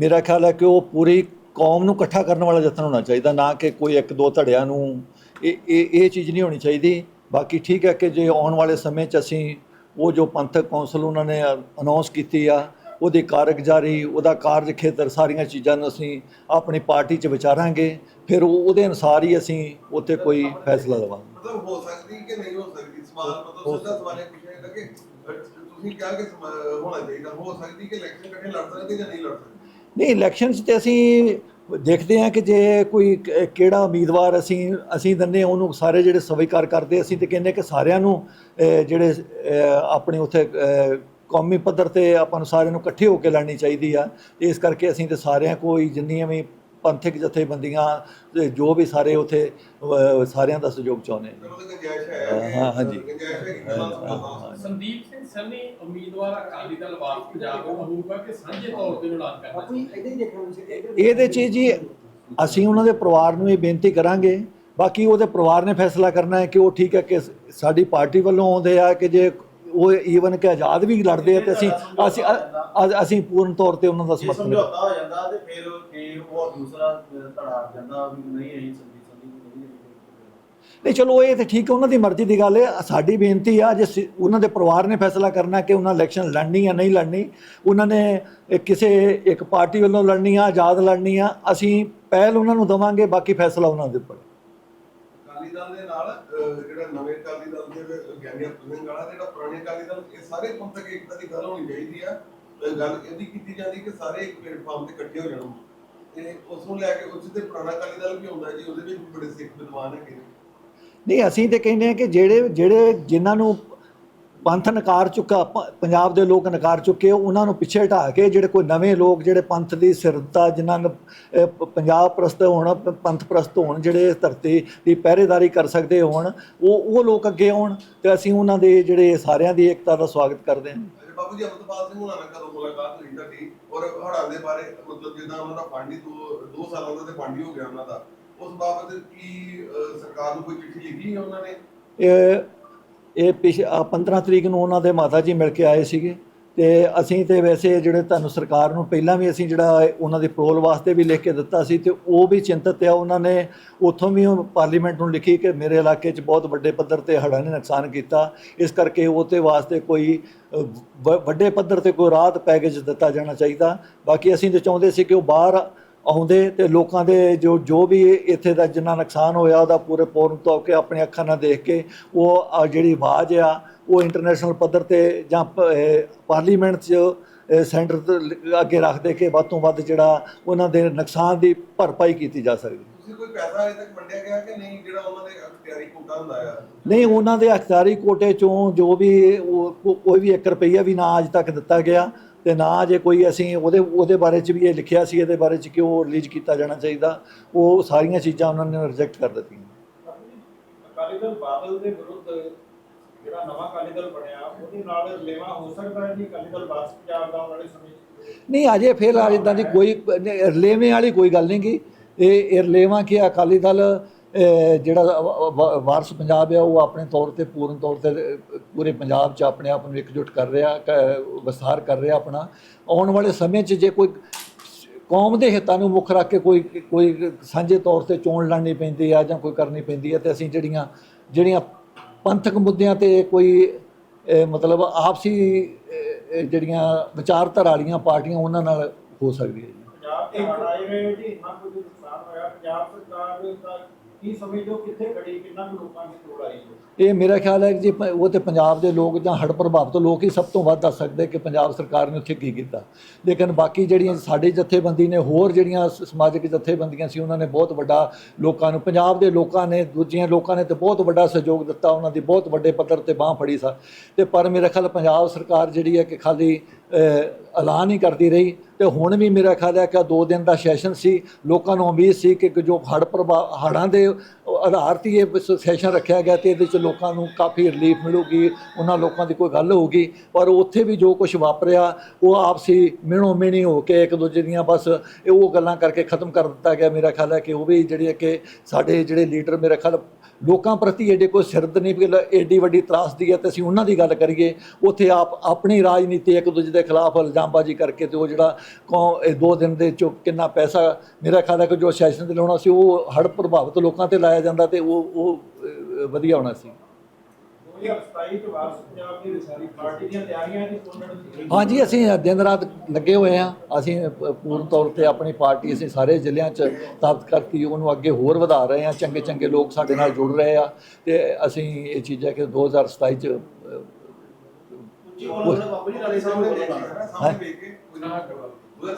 ਮੇਰਾ ਖਿਆਲ ਹੈ ਕਿ ਉਹ ਪੂਰੀ ਕੌਮ ਨੂੰ ਇਕੱਠਾ ਕਰਨ ਵਾਲਾ ਯਤਨ ਹੋਣਾ ਚਾਹੀਦਾ ਨਾ ਕਿ ਕੋਈ ਇੱਕ ਦੋ ਧੜਿਆਂ ਨੂੰ। ਇਹ ਇਹ ਇਹ ਚੀਜ਼ ਨਹੀਂ ਹੋਣੀ ਚਾਹੀਦੀ। ਬਾਕੀ ਠੀਕ ਹੈ ਕਿ ਜੇ ਆਉਣ ਵਾਲੇ ਸਮੇਂ 'ਚ ਅਸੀਂ ਉਹ ਜੋ ਪੰਥਕ ਕੌਂਸਲ ਉਹਨਾਂ ਨੇ ਅਨਾਉਂਸ ਕੀਤੀ ਆ ਉਹਦੀ ਕਾਰਗੁਜ਼ਾਰੀ ਉਹਦਾ ਕਾਰਜ ਖੇਤਰ ਸਾਰੀਆਂ ਚੀਜ਼ਾਂ ਨੂੰ ਅਸੀਂ ਆਪਣੀ ਪਾਰਟੀ 'ਚ ਵਿਚਾਰਾਂਗੇ ਫਿਰ ਉਹ- ਉਹਦੇ ਅਨੁਸਾਰ ਹੀ ਅਸੀਂ ਉੱਥੇ ਕੋਈ ਫੈਸਲਾ ਲਵਾਂਗੇ। ਮਤਲਬ ਹੋ ਸਕਦੀ ਕਿ ਨਹੀਂ ਹੋ ਸਕਦੀ? ਸਵਾਲ ਮਤਲਬ ਸਿੱਧਾ ਸਵਾਲ ਇਹ ਪੁੱਛਿਆ ਕਿ ਤੁਸੀਂ ਕਿਹਾ ਕਿ ਹੋਣਾ ਚਾਹੀਦਾ। ਹੋ ਸਕਦੀ ਕਿ ਇਲੈਕਸ਼ਨ ਇਕੱਠੇ ਲੜ ਸਕਦੇ ਜਾਂ ਨਹੀਂ ਲੜ ਸਕਦੇ? ਨਹੀਂ ਇਲੈਕਸ਼ਨਸ ਤੇ ਅਸੀਂ ਦੇਖਦੇ ਹਾਂ ਕਿ ਜੇ ਕੋਈ ਕਿਹੜਾ ਉਮੀਦਵਾਰ ਅਸੀਂ ਅਸੀਂ ਦਿੰਦੇ ਹਾਂ ਉਹਨੂੰ ਸਾਰੇ ਜਿਹੜੇ ਸਵੀਕਾਰ ਕਰਦੇ ਅਸੀਂ ਤੇ ਕਹਿੰਦੇ ਕਿ ਸਾਰਿਆਂ ਨੂੰ ਜਿਹੜੇ ਅਹ, ਆਪਣੇ ਉੱਥੇ ਕੌਮੀ ਪੱਧਰ ਤੇ ਆਪਾਂ ਨੂੰ ਸਾਰਿਆਂ ਨੂੰ ਇਕੱਠੇ ਹੋ ਕੇ ਲੜਨੀ ਚਾਹੀਦੀ ਆ। ਇਸ ਕਰਕੇ ਅਸੀਂ ਤੇ ਸਾਰਿਆਂ ਕੋਈ ਜਿੰਨੀਆਂ ਵੀ ਪੰਥਕ ਜਥੇਬੰਦੀਆਂ ਤੇ ਜੋ ਵੀ ਸਾਰੇ ਉੱਥੇ ਸਾਰਿਆਂ ਦਾ ਸਹਿਯੋਗ ਚਾਹੁੰਦੇ ਗੁੰਜਾਇਸ਼ ਹੈ। ਹਾਂ, ਹਾਂਜੀ। ਸੰਦੀਪ ਸਿੰਘ ਸੰਨੀ ਉਮੀਦਵਾਰ ਅਕਾਲੀ ਦਲ ਵਾਰਸ ਪੰਜਾਬ ਨੂੰ ਹੋਊਗਾ ਕਿ ਸਾਂਝੇ ਤੌਰ ਤੇ ਐਲਾਨ ਕਰਨਾ ਇਹਦੇ 'ਚ ਜੀ ਅਸੀਂ ਉਹਨਾਂ ਦੇ ਪਰਿਵਾਰ ਨੂੰ ਇਹ ਬੇਨਤੀ ਕਰਾਂਗੇ। ਬਾਕੀ ਉਹਦੇ ਪਰਿਵਾਰ ਨੇ ਫੈਸਲਾ ਕਰਨਾ ਹੈ ਕਿ ਉਹ ਠੀਕ ਹੈ ਕਿ ਸਾਡੀ ਪਾਰਟੀ ਵੱਲੋਂ ਆਉਂਦੇ ਆ ਕਿ ਜੇ ਉਹ ਈਵਨ ਕਿ ਆਜ਼ਾਦ ਵੀ ਲੜਦੇ ਆ ਤੇ ਅਸੀਂ ਅਸੀਂ ਅਸੀਂ ਪੂਰਨ ਤੌਰ ਤੇ ਉਹਨਾਂ ਦਾ ਸਮਰਥਨ ਸਮਝੌਤਾ ਹੋ। ਜਾਂਦਾ ਤੇ ਫਿਰ ਫਿਰ ਉਹ ਦੂਸਰਾ ਧੜਾ ਜਾਂਦਾ ਵੀ ਨਹੀਂ ਅਸੀਂ ਨਹੀਂ ਚਲੋ ਇਹ ਤੇ ਠੀਕ ਹੈ ਉਹਨਾਂ ਦੀ ਮਰਜ਼ੀ ਦੀ ਗੱਲ ਹੈ। ਸਾਡੀ ਬੇਨਤੀ ਆ ਜੇ ਉਹਨਾਂ ਦੇ ਪਰਿਵਾਰ ਨੇ ਫੈਸਲਾ ਕਰਨਾ ਕਿ ਉਹਨਾਂ ਇਲੈਕਸ਼ਨ ਲੜਨੀ ਜਾਂ ਨਹੀਂ ਲੜਨੀ ਉਹਨਾਂ ਨੇ ਕਿਸੇ ਇੱਕ ਪਾਰਟੀ ਵੱਲੋਂ ਲੜਨੀ ਆ ਆਜ਼ਾਦ ਲੜਨੀ ਆ ਅਸੀਂ ਪਹਿਲ ਉਹਨਾਂ ਨੂੰ ਦਵਾਂਗੇ ਬਾਕੀ ਫੈਸਲਾ ਉਹਨਾਂ ਦੇ ਉੱਪਰ। ਅਕਾਲੀ ਦਲ ਦੇ ਨਾਲ ਅਹ, ਜਿਹੜਾ ਨਵੇਂ ਅਕਾਲੀ ਦਲ ਦੇ ਗਿਆਨੀ ਸਿੰਘ ਵਾਲਾ ਜਿਹੜਾ ਪੁਰਾਣੇ ਅਕਾਲੀ ਦਲ ਇਹ ਸਾਰੇ ਪੰਥਕ ਏਕਤਾ ਦੀ ਗੱਲ ਹੋਣੀ ਚਾਹੀਦੀ ਆ। ਅਹ, ਗੱਲ ਇਹਦੀ ਕੀਤੀ ਜਾਂਦੀ ਕਿ ਸਾਰੇ ਇੱਕ ਪਲੇਟਫਾਰਮ ਤੇ ਇਕੱਠੇ ਹੋ ਜਾਣ। ਤੇ ਉਸ ਨੂੰ ਲੈ ਕੇ ਉਸ ਤੇ ਪੁਰਾਣਾ ਅਕਾਲੀ ਦਲ ਵੀ ਹੁੰਦਾ ਜੀ ਉਹਦੇ ਵਿੱਚ ਬੜੇ ਸਿੱਖ ਵਿਦਵਾਨ ਹੈਗੇ ਨੇ। ਨਹੀਂ ਅਸੀਂ ਤੇ ਕਹਿੰਦੇ ਹਾਂ ਕਿ ਜਿਹੜੇ ਜਿਹੜੇ ਜਿਨ੍ਹਾਂ ਨੂੰ ਪੰਥ ਨਕਾਰ ਚੁੱਕਾ ਪੰਜਾਬ ਦੇ ਲੋਕ ਨਕਾਰ ਚੁੱਕੇ ਉਹਨਾਂ ਨੂੰ ਪਿੱਛੇ ਹਟਾ ਕੇ ਜਿਹੜੇ ਕੋਈ ਨਵੇਂ ਲੋਕ ਜਿਹੜੇ ਪੰਥ ਦੀ ਸਿਰਤਾ ਜਿਨ੍ਹਾਂ ਨੂੰ ਪੰਜਾਬ ਪ੍ਰਸਤ ਹੋਣ ਪੰਥ ਪ੍ਰਸਤ ਹੋਣ ਜਿਹੜੇ ਧਰਤੀ ਦੀ ਪਹਿਰੇਦਾਰੀ ਕਰ ਸਕਦੇ ਹੋਣ ਉਹ ਉਹ ਲੋਕ ਅੱਗੇ ਆਉਣ ਤੇ ਅਸੀਂ ਉਹਨਾਂ ਦੇ ਜਿਹੜੇ ਸਾਰਿਆਂ ਦੀ ਏਕਤਾ ਦਾ ਸਵਾਗਤ ਕਰਦੇ ਹਾਂ। ਬਾਬੂ ਜੀ ਅਮਰਪਾਲ ਸਿੰਘ ਹੁਣਾਂ ਨਾਲ ਕਦੋਂ ਮੁਲਾਕਾਤ ਹੋਈ ਤੁਹਾਡੀ ਔਰ ਹੜਾਂ ਦੇ ਬਾਰੇ ਮਤਲਬ ਜਿੱਦਾਂ ਉਹਨਾਂ ਦਾ ਹੀ ਦੋ ਦੋ ਸਾਲਾਂ ਦਾ ਤੇ ਫੰਡ ਹੀ ਗਿਆ ਉਹਨਾਂ ਦਾ ਉਸ ਬਾਬਤ ਕੀ ਅਹ, ਸਰਕਾਰ ਨੂੰ ਕੋਈ ਚਿੱਠੀ ਲਿਖੀ ਹੈ ਉਹਨਾਂ ਨੇ? ਇਹ ਪਿਛ ਆਹ 15 ਤਰੀਕ ਨੂੰ ਉਹਨਾਂ ਦੇ ਮਾਤਾ ਜੀ ਮਿਲ ਕੇ ਆਏ ਸੀਗੇ ਤੇ ਅਸੀਂ ਤੇ ਵੈਸੇ ਜਿਹੜੇ ਤੁਹਾਨੂੰ ਸਰਕਾਰ ਨੂੰ ਪਹਿਲਾਂ ਵੀ ਅਸੀਂ ਜਿਹੜਾ ਉਹਨਾਂ ਦੇ ਪਰੋਲ ਵਾਸਤੇ ਵੀ ਲਿਖ ਕੇ ਦਿੱਤਾ ਸੀ ਤੇ ਉਹ ਵੀ ਚਿੰਤਤ ਆ। ਉਹਨਾਂ ਨੇ ਉੱਥੋਂ ਵੀ ਉਹ ਪਾਰਲੀਮੈਂਟ ਨੂੰ ਲਿਖੀ ਕਿ ਮੇਰੇ ਇਲਾਕੇ 'ਚ ਬਹੁਤ ਵੱਡੇ ਪੱਧਰ ਤੇ ਹੜ੍ਹਾਂ ਨੇ ਨੁਕਸਾਨ ਕੀਤਾ। ਇਸ ਕਰਕੇ ਉਹ ਵਾਸਤੇ ਕੋਈ ਵ- ਵੱਡੇ ਪੱਧਰ ਤੇ ਕੋਈ ਰਾਹਤ ਪੈਕੇਜ ਦਿੱਤਾ ਜਾਣਾ ਚਾਹੀਦਾ। ਬਾਕੀ ਅਸੀਂ ਤੇ ਚਾਹੁੰਦੇ ਸੀ ਕਿ ਉਹ ਬਾਹਰ ਆਉਂਦੇ ਤੇ ਲੋਕਾਂ ਦੇ ਜੋ ਜੋ ਵੀ ਇੱਥੇ ਦਾ ਜਿੰਨਾ ਨੁਕਸਾਨ ਹੋਇਆ ਉਹਦਾ ਪੂਰੇ ਪੂਰਨ ਤੌਰ ਕੇ ਆਪਣੇ ਅੱਖਾਂ ਨਾਲ ਦੇਖ ਕੇ ਉਹ ਜਿਹੜੀ ਆਵਾਜ਼ ਆ ਉਹ ਇੰਟਰਨੈਸ਼ਨਲ ਪੱਧਰ ਤੇ ਜਾਂ ਪਾਰਲੀਮੈਂਟ 'ਚ ਸੈਂਟਰ ਅੱਗੇ ਰੱਖ ਦੇ ਕੇ ਵੱਧ ਤੋਂ ਵੱਧ ਜਿਹੜਾ ਉਹਨਾਂ ਦੇ ਨੁਕਸਾਨ ਦੀ ਭਰਪਾਈ ਕੀਤੀ ਜਾ ਸਕਦੀ ਤੁਸੀਂ ਕੋਈ ਪੈਸਾ ਅਜੇ ਤੱਕ ਵੰਡਿਆ ਗਿਆ ਕਿ ਨਹੀਂ? ਜਿਹੜਾ ਉਹਨਾਂ ਦੇ ਅਖਤਿਆਰੀ ਕੋਟਾ ਹੁੰਦਾ ਆ। ਨਹੀਂ ਉਹਨਾਂ ਦੇ ਅਖਤਿਆਰੀ ਕੋਟੇ ਚੋਂ ਜੋ ਵੀ ਕੋਈ ਵੀ 1 ਰੁਪਈਆ ਵੀ ਨਾ ਅੱਜ ਤੱਕ ਦਿੱਤਾ ਗਿਆ। ਤੇ ਨਾ ਜੇ ਕੋਈ ਅਸੀਂ ਉਹਦੇ ਉਹਦੇ ਬਾਰੇ ਚ ਵੀ ਇਹ ਲਿਖਿਆ ਸੀ ਇਹਦੇ ਬਾਰੇ ਚ ਕਿ ਉਹ ਰਿਲੀਜ਼ ਕੀਤਾ ਜਾਣਾ ਚਾਹੀਦਾ ਉਹ ਸਾਰੀਆਂ ਚੀਜ਼ਾਂ ਉਹਨਾਂ ਨੇ ਰਿਜੈਕਟ ਕਰ ਦਿੱਤੀਆਂ। ਅਕਾਲੀ ਦਲ ਬਾਦਲ ਦੇ ਵਿਰੁੱਧ ਜਿਹੜਾ ਨਵਾਂ ਅਕਾਲੀ ਦਲ ਬਣਿਆ ਉਹਦੇ ਨਾਲ ਲੇਵਾ ਹੋ ਸਕਦਾ ਹੈ ਜੀ ਅਕਾਲੀ ਦਲ ਵਾਪਸ ਆਉਣ ਵਾਲੇ ਸਮੇਂ ਨਹੀਂ ਅਜੇ ਫਿਲਹਾਲ ਇਦਾਂ ਦੀ ਕੋਈ ਰਲੇਵੇਂ ਵਾਲੀ ਕੋਈ ਗੱਲ ਨਹੀਂ ਗੀ। ਇਹ ਇਹ ਰਲੇਵਾਂ ਕਿ ਅਕਾਲੀ ਦਲ ਜਿਹੜਾ ਵਾਰਸ ਪੰਜਾਬ ਆ, ਉਹ ਆਪਣੇ ਤੌਰ ਤੇ ਪੂਰਨ ਤੌਰ ਤੇ ਪੂਰੇ ਪੰਜਾਬ 'ਚ ਆਪਣੇ ਆਪ ਨੂੰ ਇਕਜੁੱਟ ਕਰ ਰਿਹਾ ਵਿਸਥਾਰ ਕਰ ਰਿਹਾ ਆਪਣਾ। ਆਉਣ ਵਾਲੇ ਸਮੇਂ 'ਚ ਜੇ ਕੋਈ ਕੌਮ ਦੇ ਹਿੱਤਾਂ ਨੂੰ ਮੁੱਖ ਰੱਖ ਕੇ ਕੋਈ ਕੋਈ ਸਾਂਝੇ ਤੌਰ ਤੇ ਚੋਣ ਲੜਨੀ ਪੈਂਦੀ ਆ ਜਾਂ ਕੋਈ ਕਰਨੀ ਪੈਂਦੀ ਆ, ਤੇ ਅਸੀਂ ਜਿਹੜੀਆਂ ਜਿਹੜੀਆਂ ਪੰਥਕ ਮੁੱਦਿਆਂ ਤੇ ਕੋਈ ਮਤਲਬ ਆਪਸੀ ਜਿਹੜੀਆਂ ਵਿਚਾਰਧਾਰਾ ਵਾਲੀਆਂ ਪਾਰਟੀਆਂ, ਉਹਨਾਂ ਨਾਲ ਹੋ ਸਕਦੀ ਹੈ ਜੀ। ਪੰਜਾਬ ਦੇ ਹੜ੍ਹ ਆਏ ਇੰਨਾ ਕੁਝ ਨੁਕਸਾਨ ਹੋਇਆ? ਪੰਜਾਬ ਸਰਕਾਰ ਦਾ ਕੀ ਸਮਝੋ ਕਿੱਥੇ ਖੜੀ ਕਿੰਨਾ ਕੁ ਲੋਕਾਂ ਦੀ ਲੋੜ ਆਈ ਹੈ ਇਹ ਮੇਰਾ ਖਿਆਲ ਹੈ ਕਿ ਜੀ ਪ- ਉਹ ਤੇ ਪੰਜਾਬ ਦੇ ਲੋਕ ਜਾਂ ਹੜ੍ਹ ਪ੍ਰਭਾਵਿਤ ਲੋਕ ਹੀ ਸਭ ਤੋਂ ਵੱਧ ਦੱਸ ਸਕਦੇ ਕਿ ਪੰਜਾਬ ਸਰਕਾਰ ਨੇ ਉੱਥੇ ਕੀ ਕੀਤਾ। ਲੇਕਿਨ ਬਾਕੀ ਜਿਹੜੀਆਂ ਸਾਡੀ ਜਥੇਬੰਦੀ ਨੇ ਹੋਰ ਜਿਹੜੀਆਂ ਸ- ਸਮਾਜਿਕ ਜਥੇਬੰਦੀਆਂ ਸੀ ਉਹਨਾਂ ਨੇ ਬਹੁਤ ਵੱਡਾ ਲੋਕਾਂ ਨੂੰ ਪੰਜਾਬ ਦੇ ਲੋਕਾਂ ਨੇ ਦੂਜੀਆਂ ਲੋਕਾਂ ਨੇ ਤੇ ਬਹੁਤ ਵੱਡਾ ਸਹਿਯੋਗ ਦਿੱਤਾ ਉਹਨਾਂ ਦੀ ਬਹੁਤ ਵੱਡੇ ਪੱਧਰ ਤੇ ਬਾਹ ਫੜੀ ਸਾ। ਤੇ ਪਰ ਮੇਰਾ ਖਿਆਲ ਪੰਜਾਬ ਸਰਕਾਰ ਜਿਹੜੀ ਹੈ ਕਿ ਖਾਲੀ ਅ, ਐਲਾਨ ਹੀ ਕਰਦੀ ਰਹੀ। ਤੇ ਹੁਣ ਵੀ ਮੇਰਾ ਖਿਆਲ ਹੈ ਕਿ ਦੋ ਦਿਨ ਦਾ ਸੈਸ਼ਨ ਸੀ, ਲੋਕਾਂ ਨੂੰ ਉਮੀਦ ਸੀ ਕਿ ਜੋ ਹੜ੍ਹ ਪ੍ਰਭਾਵ ਹੜ੍ਹਾਂ ਦੇ ਆਧਾਰ ਤੇ ਇਹ ਸੈਸ਼ਨ ਰੱਖਿਆ ਗਿਆ ਤੇ ਇਹਦੇ ਚ ਲੋਕਾਂ ਨੂੰ ਕਾਫੀ ਰਿਲੀਫ ਮਿਲੂਗੀ, ਉਹਨਾਂ ਲੋਕਾਂ ਦੀ ਕੋਈ ਗੱਲ ਹੋਊਗੀ, ਪਰ ਉੱਥੇ ਵੀ ਜੋ ਕੁਝ ਵਾਪਰਿਆ, ਉਹ ਆਪਸੀ ਮਿਣੋ ਮਿਣੀ ਹੋ ਕੇ ਇੱਕ ਦੂਜੇ ਦੀਆਂ ਬਸ ਉਹ ਗੱਲਾਂ ਕਰਕੇ ਖਤਮ ਕਰ ਦਿੱਤਾ ਗਿਆ। ਮੇਰਾ ਖਿਆਲ ਹੈ ਕਿ ਉਹ ਵੀ ਜਿਹੜੇ ਕਿ ਸਾਡੇ ਜਿਹੜੇ ਲੀਡਰ ਮੇਰਾ ਖਿਆਲ ਲੋਕਾਂ ਪ੍ਰਤੀ ਏਡੇ ਕੋਈ ਸਿਰਦ ਨਹੀਂ ਕਿ ਏਡੀ ਵੱਡੀ ਤਰਾਸਦੀ ਹੈ ਤੇ ਅਸੀਂ ਉਹਨਾਂ ਦੀ ਗੱਲ ਕਰੀਏ, ਉੱਥੇ ਆਪ ਆਪਣੀ ਰਾਜਨੀਤੀ ਇੱਕ ਦੂਜੇ ਦੇ ਖਿਲਾਫ ਇਲਜ਼ਾਮਬਾਜ਼ੀ ਕਰਕੇ ਤੇ ਉਹ ਜਿਹੜਾ ਕੌ ਇਹ ਦੋ ਦਿਨ ਦੇ ਚੁੱਕ ਕਿੰਨਾ ਪੈਸਾ, ਮੇਰਾ ਖਿਆਲ ਹੈ ਕਿ ਜੋ ਸੈਸ਼ਨ ਤੇ ਲਾਉਣਾ ਸੀ ਉਹ ਹੜ੍ਹ ਪ੍ਰਭਾਵਿਤ ਲੋਕਾਂ ਤੇ ਲਾਇਆ ਜਾਂਦਾ ਤੇ ਉਹ ਉਹ ਵਧੀਆ ਹੋਣਾ ਸੀ। ਹਾਂਜੀ ਅਸੀਂ ਦਿਨ ਰਾਤ ਲੱਗੇ ਹੋਏ ਹਾਂ। ਅਸੀਂ ਪੂਰਨ ਤੌਰ ਤੇ ਆਪਣੀ ਪਾਰਟੀ ਅਸੀਂ ਸਾਰੇ ਜ਼ਿਲ੍ਹਿਆਂ 'ਚ ਸਥਾਪਿਤ ਕਰਤੀ ਉਹਨੂੰ ਅੱਗੇ ਹੋਰ ਵਧਾ ਰਹੇ ਹਾਂ। ਚੰਗੇ ਚੰਗੇ ਲੋਕ ਸਾਡੇ ਨਾਲ ਜੁੜ ਰਹੇ ਆ। ਤੇ ਅਸੀਂ ਇਹ ਚੀਜ਼ਾਂ ਕਿ 2027 'ਚ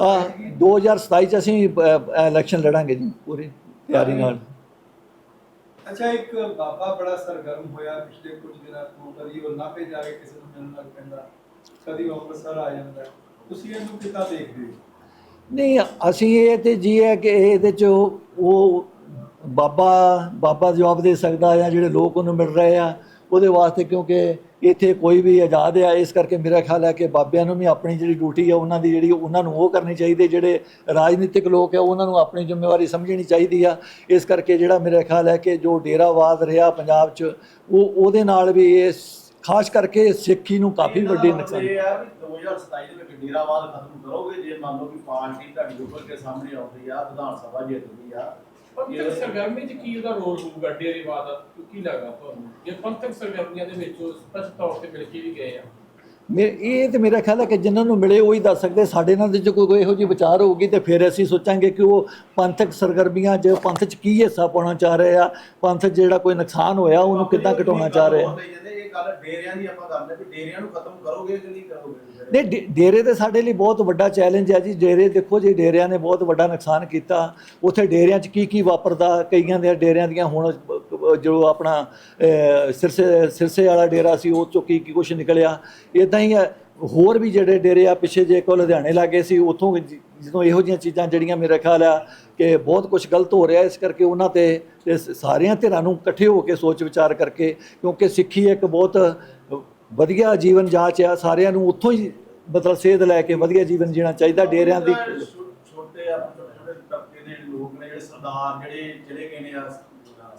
ਆ 2027 'ਚ ਅਸੀਂ ਇਲੈਕਸ਼ਨ ਲੜਾਂਗੇ ਜੀ ਪੂਰੀ ਤਿਆਰੀ ਨਾਲ। ਅੱਛਾ, ਇੱਕ ਬਾਬਾ ਬੜਾ ਸਰਗਰਮ ਹੋਇਆ ਪਿਛਲੇ ਕੁਝ ਦਿਨਾਂ ਤੋਂ, ਕਦੀ ਉਹ ਨਾਭੇ ਜਾ ਕੇ ਕਿਸੇ ਨੂੰ ਮਿਲਣ ਲੱਗ ਪੈਂਦਾ, ਕਦੀ ਅੰਮ੍ਰਿਤਸਰ ਆ ਜਾਂਦਾ। ਤੁਸੀਂ ਇਹਨੂੰ ਕਿੱਦਾਂ ਦੇਖਦੇ ਹੋ? ਨਹੀਂ, ਅਸੀਂ ਇਹ ਤੇ ਜੀ ਹੈ ਕਿ ਇਹਦੇ 'ਚ ਉਹ ਬਾਬਾ ਬਾਬਾ ਜਵਾਬ ਦੇ ਸਕਦਾ ਜਾਂ ਜਿਹੜੇ ਲੋਕ ਉਹਨੂੰ ਮਿਲ ਰਹੇ ਆ, ਉਹਦੇ ਵਾਸਤੇ ਕਿਉਂਕਿ ਇੱਥੇ ਕੋਈ ਵੀ ਆਜ਼ਾਦ ਆ ਇਸ ਕਰਕੇ ਮੇਰਾ ਖਿਆਲ ਹੈ ਕਿ ਬਾਬਿਆਂ ਨੂੰ ਵੀ ਆਪਣੀ ਜਿਹੜੀ ਡਿਊਟੀ ਆ ਉਹਨਾਂ ਦੀ ਜਿਹੜੀ ਉਹਨਾਂ ਨੂੰ ਉਹ ਕਰਨੀ ਚਾਹੀਦੀ ਹੈ। ਜਿਹੜੇ ਰਾਜਨੀਤਿਕ ਲੋਕ ਆ ਉਹਨਾਂ ਨੂੰ ਆਪਣੀ ਜ਼ਿੰਮੇਵਾਰੀ ਸਮਝਣੀ ਚਾਹੀਦੀ ਆ ਇਸ ਕਰਕੇ ਜਿਹੜਾ ਮੇਰਾ ਖਿਆਲ ਹੈ ਕਿ ਜੋ ਡੇਰਾਵਾਦ ਰਿਹਾ ਪੰਜਾਬ 'ਚ ਉਹ ਉਹਦੇ ਨਾਲ ਵੀ ਇਹ ਖਾਸ ਕਰਕੇ ਸਿੱਖੀ ਨੂੰ ਕਾਫੀ ਵੱਡੀ ਨੁਕਸਾਨ ਇਹ ਆ ਵੀ 2027 ਦੇ ਵਿੱਚ ਡੇਰਾਵਾਦ ਖਤਮ ਕਰੋਗੇ ਜੇ ਮੰਨ ਲਓ ਕਿ ਪਾਰਟੀ ਤੁਹਾਡੀ ਉੱਪਰ ਕੇ ਸਾਹਮਣੇ ਆਉਂਦੀ ਆ ਵਿਧਾਨ ਸਭਾ ਜਿੱਤਦੀ ਆ ਪੰਥਕ ਸਰਗਰਮੀ ਚ ਕੀ ਉਹਦਾ ਰੋਲ ਹੋਊਗਾ ਡੇਰੇਵਾਦ ਕੀ ਲੱਗਦਾ ਤੁਹਾਨੂੰ? ਜੇ ਪੰਥਕ ਸਰਗਰਮੀਆਂ ਦੇ ਵਿੱਚ ਉਹ ਸਪਸ਼ਟ ਤੌਰ ਤੇ ਮਿਲ ਕੇ ਵੀ ਗਏ ਆ। ਮੇ, ਇਹ ਤੇ ਮੇਰਾ ਖਿਆਲ ਹੈ ਕਿ ਜਿਨ੍ਹਾਂ ਨੂੰ ਮਿਲੇ ਉਹ ਹੀ ਦੱਸ ਸਕਦੇ, ਸਾਡੇ ਨਾਲ ਜੇ ਕੋਈ ਇਹੋ ਜਿਹੀ ਵਿਚਾਰ ਹੋਊਗੀ ਤੇ ਫਿਰ ਅਸੀਂ ਸੋਚਾਂਗੇ ਕਿ ਉਹ ਪੰਥਕ ਸਰਗਰਮੀਆਂ 'ਚ ਪੰਥ 'ਚ ਕੀ ਹਿੱਸਾ ਪਾਉਣਾ ਚਾਹ ਰਹੇ ਆ, ਪੰਥ 'ਚ ਜਿਹੜਾ ਕੋਈ ਨੁਕਸਾਨ ਹੋਇਆ ਉਹਨੂੰ ਕਿੱਦਾਂ ਘਟਾਉਣਾ ਚਾਹ ਰਹੇ ਆ। ਇਹ ਡੇਰਿਆਂ ਦੀ ਆਪਾਂ ਕਰਦੇ ਵੀ ਡੇਰਿਆਂ ਨੂੰ ਖਤਮ ਕਰੋਗੇ ਕਿ ਨਹੀਂ ਕਰੋਗੇ? ਨਹੀਂ ਡੇ- ਡੇਰੇ ਤੇ ਸਾਡੇ ਲਈ ਬਹੁਤ ਵੱਡਾ ਚੈਲੰਜ ਹੈ ਜੀ। ਡੇਰੇ ਦੇਖੋ ਜੀ ਡੇਰਿਆਂ ਨੇ ਬਹੁਤ ਵੱਡਾ ਨੁਕਸਾਨ ਕੀਤਾ। ਉੱਥੇ ਡੇਰਿਆਂ 'ਚ ਕੀ ਕੀ ਵਾਪਰਦਾ? ਕਈਆਂ ਦੇ ਡੇਰਿਆਂ ਦੀਆਂ ਹੁਣ ਅਹ, ਜੋ ਆਪਣਾ ਅਹ, ਸਿਰਸੇ ਸਿਰਸੇ ਵਾਲਾ ਡੇਰਾ ਸੀ ਉਹ ਚੋਂ ਕੀ ਕੀ ਕੁਝ ਨਿਕਲਿਆ? ਇਦਾਂ ਹੀ ਹੈ। ਹੋਰ ਵੀ ਜਿਹੜੇ ਡੇਰੇ ਆ, ਪਿੱਛੇ ਜੇ ਕੋ ਲੁਧਿਆਣੇ ਲਾਗੇ ਸੀ, ਉਥੋਂ ਜਦੋਂ ਇਹੋ ਜਿਹੀਆਂ ਚੀਜ਼ਾਂ ਜਿਹੜੀਆਂ ਮੇਰਾ ਖਿਆਲ ਆ ਕਿ ਬਹੁਤ ਕੁਝ ਗਲਤ ਹੋ ਰਿਹਾ, ਇਸ ਕਰਕੇ ਉਹਨਾਂ ਤੇ ਸਾਰਿਆਂ ਧਿਰਾਂ ਨੂੰ ਇਕੱਠੇ ਹੋ ਕੇ ਸੋਚ ਵਿਚਾਰ ਕਰਕੇ, ਕਿਉਂਕਿ ਸਿੱਖੀ ਇੱਕ ਬਹੁਤ ਵਧੀਆ ਜੀਵਨ ਜਾਂਚ ਆ, ਸਾਰਿਆਂ ਨੂੰ ਉੱਥੋਂ ਹੀ ਮਤਲਬ ਸੇਧ ਲੈ ਕੇ ਵਧੀਆ ਜੀਵਨ ਜੀਣਾ ਚਾਹੀਦਾ ਡੇਰਿਆਂ ਦੀ। ਛੋਟੇ ਆ ਛੋਟੇ ਛੋਟੇ ਤਬਕੇ ਦੇ ਲੋਕ ਨੇ, ਜਿਹੜੇ ਸਰਦਾਰ, ਜਿਹੜੇ ਚਲੇ ਗਏ ਆ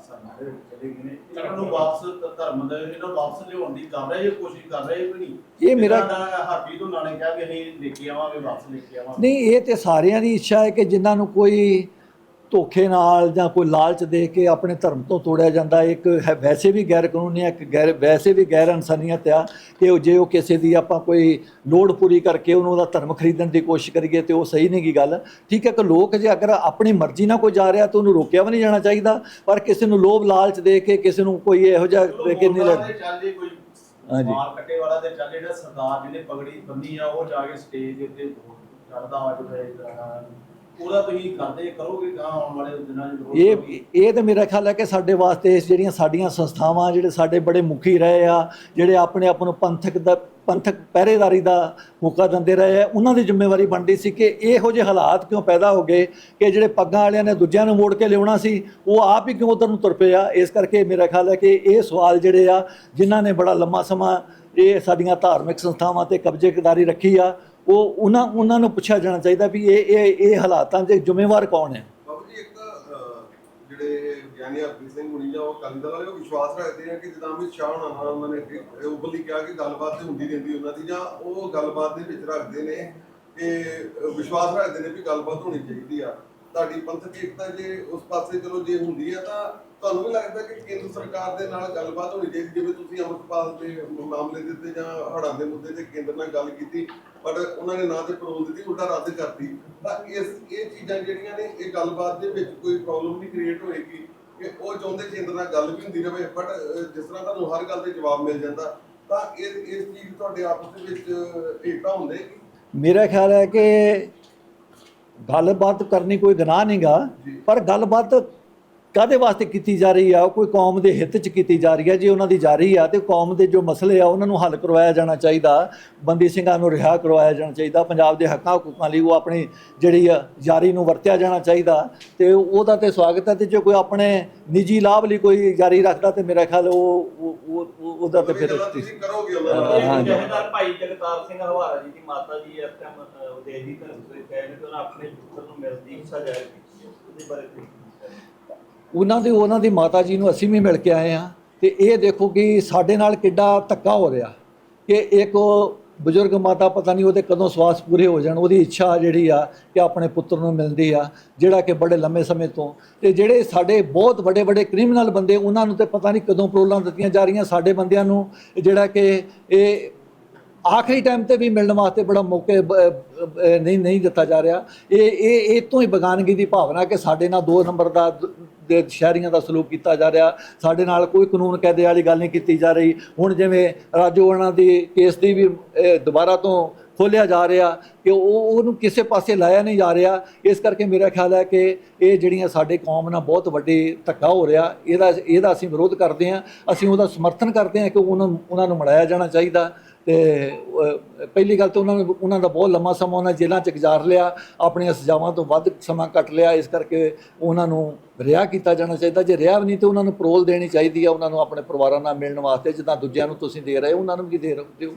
ਸਰਦਾਰ ਦੇ ਵਿੱਚ ਚਲੇ ਗਏ ਨੇ ਇਹਨਾਂ ਨੂੰ ਵਾਪਸ ਧ- ਧਰਮ ਦੇ ਇਹਨਾਂ ਨੂੰ ਵਾਪਸ ਲਿਆਉਣ ਦੀ ਕਰ ਰਹੇ ਜੇ ਕੋਸ਼ਿਸ਼ ਕਰ ਰਹੇ ਕਿ ਨਹੀਂ? ਇਹ ਮੇਰਾ- ਸਾਡਾ ਹਾਪੀ ਤੋਂ ਨਾਲੇ ਕਿਹਾ ਕਿ ਅਸੀਂ ਲੈ ਕੇ ਆਵਾਂਗੇ ਵਾਪਸ ਲੈ ਕੇ ਆਵਾਂਗੇ। ਨਹੀਂ ਇਹ ਤੇ ਸਾਰਿਆਂ ਦੀ ਇੱਛਾ ਹੈ ਕਿ ਜਿਨ੍ਹਾਂ ਨੂੰ ਕੋਈ ਧੋਖੇ ਨਾਲ ਜਾਂ ਕੋਈ ਲਾਲਚ ਦੇ ਕੇ ਆਪਣੇ ਧਰਮ ਤੋਂ ਤੋੜਿਆ ਜਾਂਦਾ ਇੱਕ ਹੈ ਵੈਸੇ ਵੀ ਗੈਰ ਕਾਨੂੰਨੀ ਹੈ ਇੱਕ ਗੈਰ ਵੈਸੇ ਵੀ ਗੈਰ ਇਨਸਾਨੀਅਤ ਆ ਕਿ ਉਹ ਜੇ ਉਹ ਕਿਸੇ ਦੀ ਆਪਾਂ ਕੋਈ ਲੋੜ ਪੂਰੀ ਕਰਕੇ ਉਹਨੂੰ ਉਹਦਾ ਧਰਮ ਖਰੀਦਣ ਦੀ ਕੋਸ਼ਿਸ਼ ਕਰੀਏ ਤੇ ਉਹ ਸਹੀ ਨਹੀਂ ਗੀ ਗੱਲ ਠੀਕ ਹੈ ਕਿ ਲੋਕ ਜੇ ਅਗਰ ਆਪਣੀ ਮਰਜ਼ੀ ਨਾਲ ਕੋਈ ਜਾ ਰਿਹਾ ਤਾਂ ਉਹਨੂੰ ਰੋਕਿਆ ਵੀ ਨਹੀਂ ਜਾਣਾ ਚਾਹੀਦਾ ਪਰ ਕਿਸੇ ਨੂੰ ਲੋਭ ਲਾਲਚ ਦੇ ਕੇ ਕਿਸੇ ਨੂੰ ਕੋਈ ਇਹੋ ਜਿਹਾ ਦੇ ਕੇ ਨਹੀਂ ਲੱਗ ਹਾਂਜੀ। ਮਾਲ ਕੱਟੇ ਵਾਲਾ ਤੇ ਚੱਲ ਜਿਹੜਾ ਸਰਦਾਰ ਜਿਹਨੇ ਪਗੜੀ ਬੰਨੀ ਆ ਉਹ ਜਾ ਕੇ ਸਟੇਜ ਦੇ ਉੱਤੇ ਕਰਦਾ ਆ ਜਿਹੜਾ ਉਹਦਾ ਤੁਸੀਂ ਕਰਦੇ ਕਰੋਗੇ ਗਾਂ ਆਉਣ ਵਾਲੇ ਦਿਨਾਂ ਚ ਜ਼ਰੂਰ ਇਹ ਕਰੋਗੇ। ਇਹ ਤਾਂ ਮੇਰਾ ਖਿਆਲ ਹੈ ਕਿ ਸਾਡੇ ਵਾਸਤੇ ਇਸ ਜਿਹੜੀਆਂ ਸਾਡੀਆਂ ਸੰਸਥਾਵਾਂ ਜਿਹੜੇ ਸਾਡੇ ਬੜੇ ਮੁਖੀ ਰਹੇ ਆ ਜਿਹੜੇ ਆਪਣੇ ਆਪ ਨੂੰ ਪੰਥਕ ਦਾ ਪੰਥਕ ਪਹਿਰੇਦਾਰੀ ਦਾ ਮੌਕਾ ਦਿੰਦੇ ਰਹੇ ਆ ਉਹਨਾਂ ਦੀ ਜ਼ਿੰਮੇਵਾਰੀ ਬਣਦੀ ਸੀ ਕਿ ਇਹੋ ਜਿਹੇ ਹਾਲਾਤ ਕਿਉਂ ਪੈਦਾ ਹੋ ਗਏ ਕਿ ਜਿਹੜੇ ਪੱਗਾਂ ਵਾਲਿਆਂ ਨੇ ਦੂਜਿਆਂ ਨੂੰ ਮੋੜ ਕੇ ਲਿਆਉਣਾ ਸੀ ਉਹ ਆਪ ਹੀ ਕਿਉਂ ਉਧਰ ਨੂੰ ਤੁਰ ਪਏ ਆ ਇਸ ਕਰਕੇ ਮੇਰਾ ਖਿਆਲ ਹੈ ਕਿ ਇਹ ਸਵਾਲ ਜਿਹੜੇ ਆ ਜਿਨ੍ਹਾਂ ਨੇ ਬੜਾ ਲੰਮਾ ਸਮਾਂ ਇਹ ਸਾਡੀਆਂ ਧਾਰਮਿਕ ਸੰਸਥਾਵਾਂ ਤੇ ਕਬਜ਼ੇਦਾਰੀ ਰੱਖੀ ਆ ਉਹ ਉਹਨਾਂ ਉਹਨਾਂ ਨੂੰ ਪੁੱਛਿਆ ਜਾਣਾ ਚਾਹੀਦਾ ਵੀ ਇਹ ਇਹ ਇਹ ਹਾਲਾਤਾਂ ਦੇ ਜ਼ਿੰਮੇਵਾਰ ਕੌਣ ਹੈ? ਬਾਬੂ ਜੀ ਇੱਕ ਅਹ, ਜਿਹੜੇ ਗਿਆਨੀ ਹਰਪ੍ਰੀਤ ਸਿੰਘ ਹੁਣੀ ਜਾਂ ਉਹ ਅਕਾਲੀ ਵਾਲੇ ਉਹ ਵਿਸ਼ਵਾਸ ਰੱਖਦੇ ਆ ਕਿ ਜਿੱਦਾਂ ਅਮਿਤ ਸ਼ਾਹ ਹੋਣਾ ਨਾਲ ਉਹਨਾਂ ਨੇ ਕਿ- ਕਿਹਾ ਕਿ ਗੱਲਬਾਤ ਤੇ ਹੁੰਦੀ ਰਹਿੰਦੀ ਉਹਨਾਂ ਦੀ ਜਾਂ ਉਹ ਗੱਲਬਾਤ ਦੇ ਵਿੱਚ ਰੱਖਦੇ ਨੇ ਕਿ ਵਿਸ਼ਵਾਸ ਰੱਖਦੇ ਨੇ ਵੀ ਗੱਲਬਾਤ ਹੋਣੀ ਚਾਹੀਦੀ ਆ। ਤੁਹਾਡੀ ਪੰਥਕ ਏਕਤਾ ਜੇ ਉਸ ਪਾਸੇ ਚਲੋ ਜੇ ਹੁੰਦੀ ਆ ਤਾਂ ਤੁਹਾਨੂੰ ਵੀ ਲੱਗਦਾ ਕਿ ਕੇਂਦਰ ਸਰਕਾਰ ਦੇ ਨਾਲ ਗੱਲਬਾਤ ਹੋਣੀ ਚਾਹੀਦੀ ਜਿਵੇਂ ਤੁਸੀਂ ਅੰਮ੍ਰਿਤਪਾਲ ਦੇ ਮਾਮਲੇ ਦੇ ਉੱਤੇ ਜਾਂ ਹੜ੍ਹਾਂ ਦੇ ਮੁੱਦੇ ਤੇ ਕੇਂਦਰ ਨਾਲ ਗੱਲ ਕੀਤੀ ਪਰ ਉਹਨਾਂ ਨੇ ਨਾ ਤੇ ਪਰੋਲ ਦਿੱਤੀ ਉਲਟਾ ਰੱਦ ਕਰਤੀ ਤਾਂ ਇਸ ਇਹ ਚੀਜ਼ਾਂ ਜਿਹੜੀਆਂ ਨੇ ਇਹ ਗੱਲਬਾਤ ਦੇ ਵਿੱਚ ਕੋਈ ਪ੍ਰੋਬਲਮ ਨਹੀਂ ਕ੍ਰੀਏਟ ਹੋਏਗੀ ਕਿ ਉਹ ਚਾਹੁੰਦੇ ਕੇਂਦਰ ਨਾਲ ਗੱਲ ਵੀ ਹੁੰਦੀ ਰਹੇ ਬਟ ਜਿਸ ਤਰ੍ਹਾਂ ਤੁਹਾਨੂੰ ਹਰ ਗੱਲ ਤੇ ਜਵਾਬ ਮਿਲ ਜਾਂਦਾ ਤਾਂ ਇਹ ਇਸ ਚੀਜ਼ ਤੁਹਾਡੇ ਆਪਸ ਦੇ ਵਿੱਚ ਏਕਤਾ ਹੁੰਦੇ ਮੇਰਾ ਖਿਆਲ ਹੈ ਕਿ ਗੱਲਬਾਤ ਕਰਨੀ ਕੋਈ ਗੁਨਾਹ ਨਹੀਂਗਾ। ਪਰ ਗੱਲਬਾਤ ਕਾਦੇ ਵਾਸਤੇ ਕੀਤੀ ਜਾ ਰਹੀ ਆ? ਉਹ ਕੋਈ ਕੌਮ ਦੇ ਹਿੱਤ 'ਚ ਕੀਤੀ ਜਾ ਰਹੀ ਹੈ ਜੇ ਉਹਨਾਂ ਦੀ ਜਾ ਰਹੀ ਆ ਤੇ ਕੌਮ ਦੇ ਜੋ ਮਸਲੇ ਆ ਉਹਨਾਂ ਨੂੰ ਹੱਲ ਕਰਵਾਇਆ ਜਾਣਾ ਚਾਹੀਦਾ। ਬੰਦੀ ਸਿੰਘਾਂ ਨੂੰ ਰਿਹਾ ਕਰਵਾਇਆ ਜਾਣਾ ਚਾਹੀਦਾ। ਪੰਜਾਬ ਦੇ ਹੱਕਾਂ ਹਕੂਕਾਂ ਲਈ ਉਹ ਆਪਣੀ ਜਿਹੜੀ ਆ ਜਾਰੀ ਨੂੰ ਵਰਤਿਆ ਜਾਣਾ ਚਾਹੀਦਾ। ਤੇ ਉਹਦਾ ਤੇ ਸਵਾਗਤ ਹੈ ਤੇ ਜੇ ਕੋਈ ਆਪਣੇ ਨਿੱਜੀ ਲਾਭ ਲਈ ਕੋਈ ਜਾਰੀ ਰੱਖਦਾ ਤੇ ਮੇਰਾ ਖਿਆਲ ਉਹ ਉਹ- ਉਹ- ਉਹ- ਉਹਦਾ ਤੇ ਫਿਰ ਕਰੋਗੇ ਹਾਂ। ਜਥੇਦਾਰ ਭਾਈ ਜਗਤਾਰ ਸਿੰਘ ਹਵਾਰਾ ਜੀ ਦੀ ਮਾਤਾ ਜੀ ਇਸ ਟਾਈਮ ਵਿਦੇਸ਼ ਦੀ ਤੇ ਗਏ ਨੇ ਤੇ ਉਹਨਾਂ ਆਪਣੇ ਪੁੱਤਰ ਨੂੰ ਦੀ ਜ਼ਾਹਿਰ ਕੀਤੀ ਹੈ ਉਹਦੇ ਬਾਰੇ ਕਹਿਣਾ? ਉਹਨਾਂ ਦੇ, ਉਹਨਾਂ ਦੀ ਮਾਤਾ ਜੀ ਨੂੰ ਅਸੀਂ ਵੀ ਮਿਲ ਕੇ ਆਏ ਹਾਂ ਤੇ ਇਹ ਦੇਖੋ ਕਿ ਸਾਡੇ ਨਾਲ ਕਿੱਡਾ ਧੱਕਾ ਹੋ ਰਿਹਾ ਕਿ ਇੱਕ ਉਹ ਬਜ਼ੁਰਗ ਮਾਤਾ ਪਤਾ ਨਹੀਂ ਉਹਦੇ ਕਦੋਂ ਸਵਾਸ ਪੂਰੇ ਹੋ ਜਾਣ, ਉਹਦੀ ਇੱਛਾ ਜਿਹੜੀ ਆ ਕਿ ਆਪਣੇ ਪੁੱਤਰ ਨੂੰ ਮਿਲਦੀ ਆ, ਜਿਹੜਾ ਕਿ ਬੜੇ ਲੰਮੇ ਸਮੇਂ ਤੋਂ। ਤੇ ਜਿਹੜੇ ਸਾਡੇ ਬਹੁਤ ਵੱਡੇ ਵੱਡੇ ਕ੍ਰਿਮੀਨਲ ਬੰਦੇ, ਉਹਨਾਂ ਨੂੰ ਤੇ ਪਤਾ ਨਹੀਂ ਕਦੋਂ ਪਰੋਲਾਂ ਦਿੱਤੀਆਂ ਜਾ ਰਹੀਆਂ ਸਾਡੇ ਬੰਦਿਆਂ ਨੂੰ, ਜਿਹੜਾ ਕਿ ਇਹ ਆਖਰੀ ਟਾਈਮ ਤੇ ਵੀ ਮਿਲਣ ਵਾਸਤੇ ਬੜਾ ਮੌਕੇ ਨਹੀਂ ਨਹੀਂ ਦਿੱਤਾ ਜਾ ਰਿਹਾ। ਇਹ ਇਹ ਇਹ ਤੋਂ ਹੀ ਬਗਾਨਗੀ ਦੀ ਭਾਵਨਾ ਕਿ ਸਾਡੇ ਨਾਲ ਦੋ ਨੰਬਰ ਦਾ, ਦੇ ਸ਼ਹਿਰੀਆਂ ਦਾ ਸਲੂਕ ਕੀਤਾ ਜਾ ਰਿਹਾ। ਸਾਡੇ ਨਾਲ ਕੋਈ ਕਾਨੂੰਨ ਕਾਇਦੇ ਵਾਲੀ ਗੱਲ ਨਹੀਂ ਕੀਤੀ ਜਾ ਰਹੀ। ਹੁਣ ਜਿਵੇਂ ਰਾਜੂ ਉਹਨਾਂ ਦੀ ਕੇਸ ਦੀ ਵੀ ਦੁਬਾਰਾ ਤੋਂ ਖੋਲਿਆ ਜਾ ਰਿਹਾ ਕਿ ਉਹ, ਉਹਨੂੰ ਕਿਸੇ ਪਾਸੇ ਲਾਇਆ ਨਹੀਂ ਜਾ ਰਿਹਾ। ਇਸ ਕਰਕੇ ਮੇਰਾ ਖਿਆਲ ਹੈ ਕਿ ਇਹ ਜਿਹੜੀਆਂ ਸਾਡੇ ਕੌਮ ਨਾਲ ਬਹੁਤ ਵੱਡੀ ਧੱਕਾ ਹੋ ਰਿਹਾ, ਇਹਦਾ ਇਹਦਾ ਅਸੀਂ ਵਿਰੋਧ ਕਰਦੇ ਹਾਂ। ਅਸੀਂ ਉਹਦਾ ਸਮਰਥਨ ਕਰਦੇ ਹਾਂ ਕਿ ਉਹਨਾਂ ਉਹਨਾਂ ਨੂੰ ਮਨਾਇਆ ਜਾਣਾ ਚਾਹੀਦਾ। ਤੇ ਪਹਿਲੀ ਗੱਲ ਤਾਂ ਉਹਨਾਂ ਨੂੰ, ਉਹਨਾਂ ਦਾ ਬਹੁਤ ਲੰਮਾ ਸਮਾਂ ਉਹਨਾਂ ਜੇਲ੍ਹਾਂ 'ਚ ਗੁਜ਼ਾਰ ਲਿਆ, ਆਪਣੀਆਂ ਸਜ਼ਾਵਾਂ ਤੋਂ ਵੱਧ ਸਮਾਂ ਕੱਟ ਲਿਆ, ਇਸ ਕਰਕੇ ਉਹਨਾਂ ਨੂੰ ਰਿਹਾ ਕੀਤਾ ਜਾਣਾ ਚਾਹੀਦਾ। ਜੇ ਰਿਹਾ ਵੀ ਨਹੀਂ ਤਾਂ ਉਹਨਾਂ ਨੂੰ ਪਰੋਲ ਦੇਣੀ ਚਾਹੀਦੀ ਆ, ਉਹਨਾਂ ਨੂੰ ਆਪਣੇ ਪਰਿਵਾਰਾਂ ਨਾਲ ਮਿਲਣ ਵਾਸਤੇ, ਜਿੱਦਾਂ ਦੂਜਿਆਂ ਨੂੰ ਤੁਸੀਂ ਦੇ ਰਹੇ ਹੋ, ਉਹਨਾਂ ਨੂੰ ਵੀ ਦੇ ਰਹੇ ਹੋ